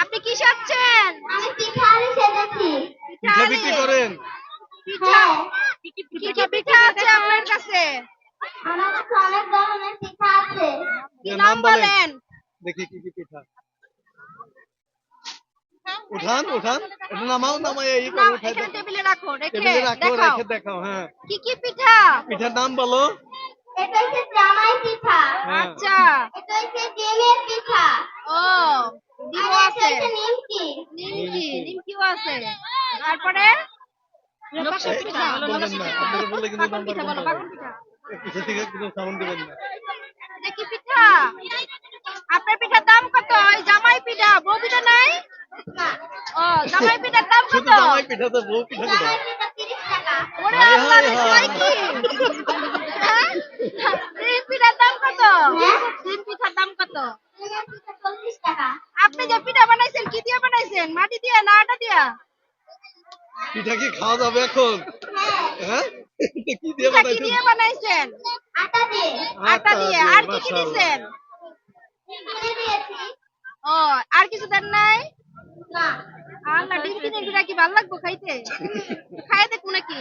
আপনি কি সাজছেন আমি পিঠা আলু সেজেছি। পিঠা বিক্রি করেন। পিঠা? কি কি পিঠা আছে আপনার কাছে? আমার কাছে অনেক ধরনের পিঠা আছে। কি নাম বলেন। দেখি কি কি পিঠা। উঠান উঠান। এটা নামাও নামাই এই নাও, উঠাই এখানে টেবিলে রাখো রেখে টেবিলে রাখো দেখাও। রেখে দেখাও হ্যাঁ। কি কি পিঠা? পিঠার নাম বলো। এটা হচ্ছে জামাই পিঠা। হ্যাঁ। আচ্ছা। এটা হচ্ছে ডিমের পিঠা। ও। ডিমও আছে নিমকি নিমকিও তারপরে আপনারা পিঠার দাম কত ওই জামাই পিঠা বউ পিঠা নাই ও জামাই পিঠার দাম কত? জামাই পিঠা তো বউ পিঠা ওরে আল্লাহ হায় রে হায়। কয় কি হ্যাঁ? ডিম পিঠার দাম কত হ্যাঁ? ডিম পিঠার দাম কত ডিমের পিঠা চল্লিশ টাকা আপনি যে পিঠা বানাইছেন কি দিয়ে বানাইছেন? মাটি দিয়ে না আটা দিয়া? পিঠা কি খাওয়া যাবে এখন? হ্যাঁ? কি দিয়ে কি বানাইছেন? দিয়ে বানাইছেন? আটা দিয়ে। আটা দিয়ে। আর কি কি মাশাআল্লাহ। দিছেন? দিয়েছি। ও আর কিছু দেন নাই? না। আল্লাহ ডিম পিঠা পিঠা কি ভালো লাগবো খাইতে? খাই দেখব নাকি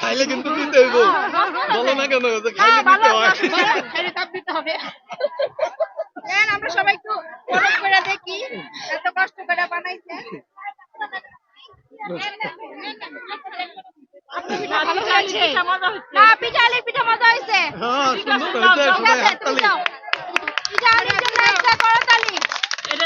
খাইলে কিন্তু দিতে হইব। বলো না কেন খাইলে দিতে হয়। হবে। দেন আমরা সবাই একটু গরম করে দেখি এত কষ্ট করে বানাইছে না পিঠা আলির পিঠা মজা হয়েছে হ্যাঁ সুন্দর হয়েছে ঠিক সবাই আছে তুমি হাততালি যাও।